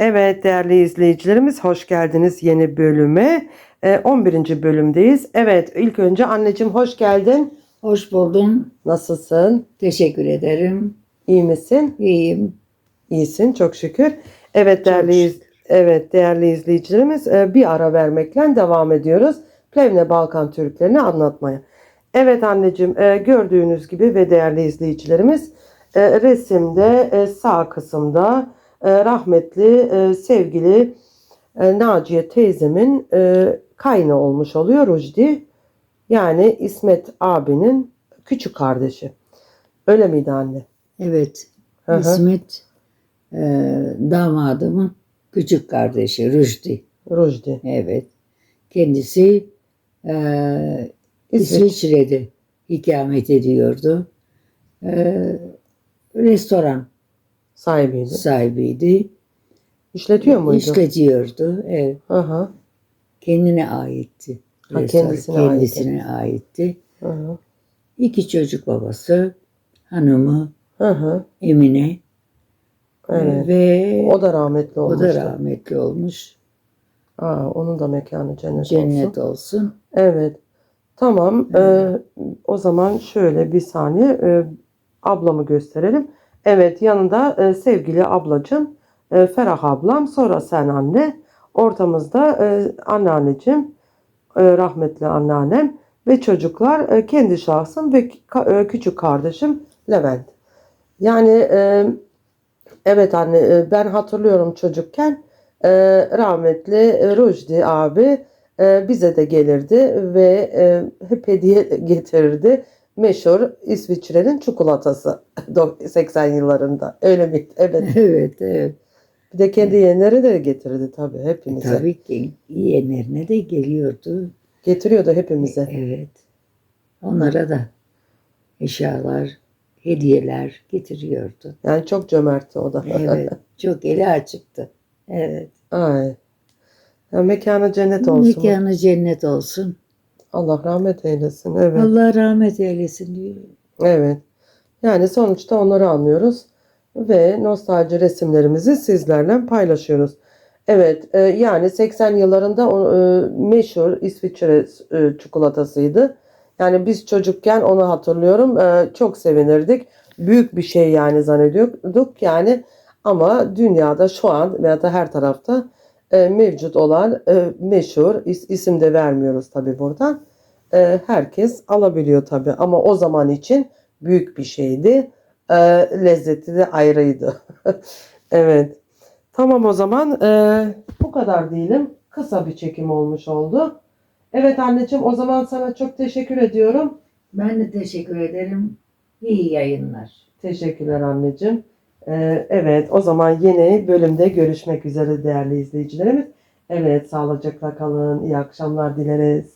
Evet değerli izleyicilerimiz hoş geldiniz yeni bölüme. Ee, 11. bölümdeyiz. Evet ilk önce anneciğim hoş geldin. Hoş buldum. Nasılsın? Teşekkür ederim. İyi misin? İyiyim. İyisin çok şükür. Evet değerli iz- evet değerli izleyicilerimiz e, bir ara vermekle devam ediyoruz. Plevne Balkan Türklerini anlatmaya. Evet anneciğim e, gördüğünüz gibi ve değerli izleyicilerimiz e, resimde sağ kısımda rahmetli e, sevgili e, Naciye teyzemin e, kaynı olmuş oluyor Rujdi. Yani İsmet abinin küçük kardeşi. Öyle miydi anne? Evet. Hı hı. İsmet e, damadımın küçük kardeşi Rüşdi. Rujdi. Evet. Kendisi e, İsveç. İsviçre'de ikamet ediyordu. E, restoran sahibiydi. sahibiydi. İşletiyor muydu? İşletiyordu. Evet. Hı. Kendine aitti. Ha, kendisine ait. kendisine aitti. Hı hı. İki çocuk babası, hanımı hı. Emine Evet. ve O da rahmetli o olmuştu. da rahmetli olmuş. Aa, onun da mekanı cennet, Cennet olsun. olsun. Evet. Tamam. Ee, o zaman şöyle bir saniye e, ablamı gösterelim. Evet yanında e, sevgili ablacığım e, Ferah ablam sonra sen anne. Ortamızda e, anneanneciğim e, rahmetli anneannem ve çocuklar e, kendi şahsım ve e, küçük kardeşim Levent. Yani e, evet anne e, ben hatırlıyorum çocukken e, rahmetli e, Rujdi abi e, bize de gelirdi ve e, hep hediye getirirdi. Meşhur İsviçre'nin çikolatası 80 yıllarında. Öyle mi? Evet. evet, evet. Bir de kendi yeğenleri de getirirdi tabii hepimize. Tabii ki yeğenlerine de geliyordu. Getiriyordu hepimize. Evet. Onlara da eşyalar, hediyeler getiriyordu. Yani çok cömertti o da. Evet. Çok eli açıktı. Evet. Ay. Ya mekanı cennet olsun. Mekanı cennet olsun. Allah rahmet eylesin. Evet. Allah rahmet eylesin diyor. Evet. Yani sonuçta onları anlıyoruz ve nostalji resimlerimizi sizlerle paylaşıyoruz. Evet, e, yani 80 yıllarında o, e, meşhur İsviçre e, çikolatasıydı. Yani biz çocukken onu hatırlıyorum. e, çok sevinirdik. Büyük bir şey yani zannediyorduk yani ama dünyada şu an veya da her tarafta e, mevcut olan e, meşhur is- isim de vermiyoruz tabii buradan. E, herkes alabiliyor tabii ama o zaman için büyük bir şeydi. E, lezzeti de ayrıydı. evet. Tamam o zaman e, bu kadar diyelim. Kısa bir çekim olmuş oldu. Evet anneciğim o zaman sana çok teşekkür ediyorum. Ben de teşekkür ederim. İyi yayınlar. Teşekkürler anneciğim. E, evet o zaman yeni bölümde görüşmek üzere değerli izleyicilerimiz. Evet sağlıcakla kalın. İyi akşamlar dileriz.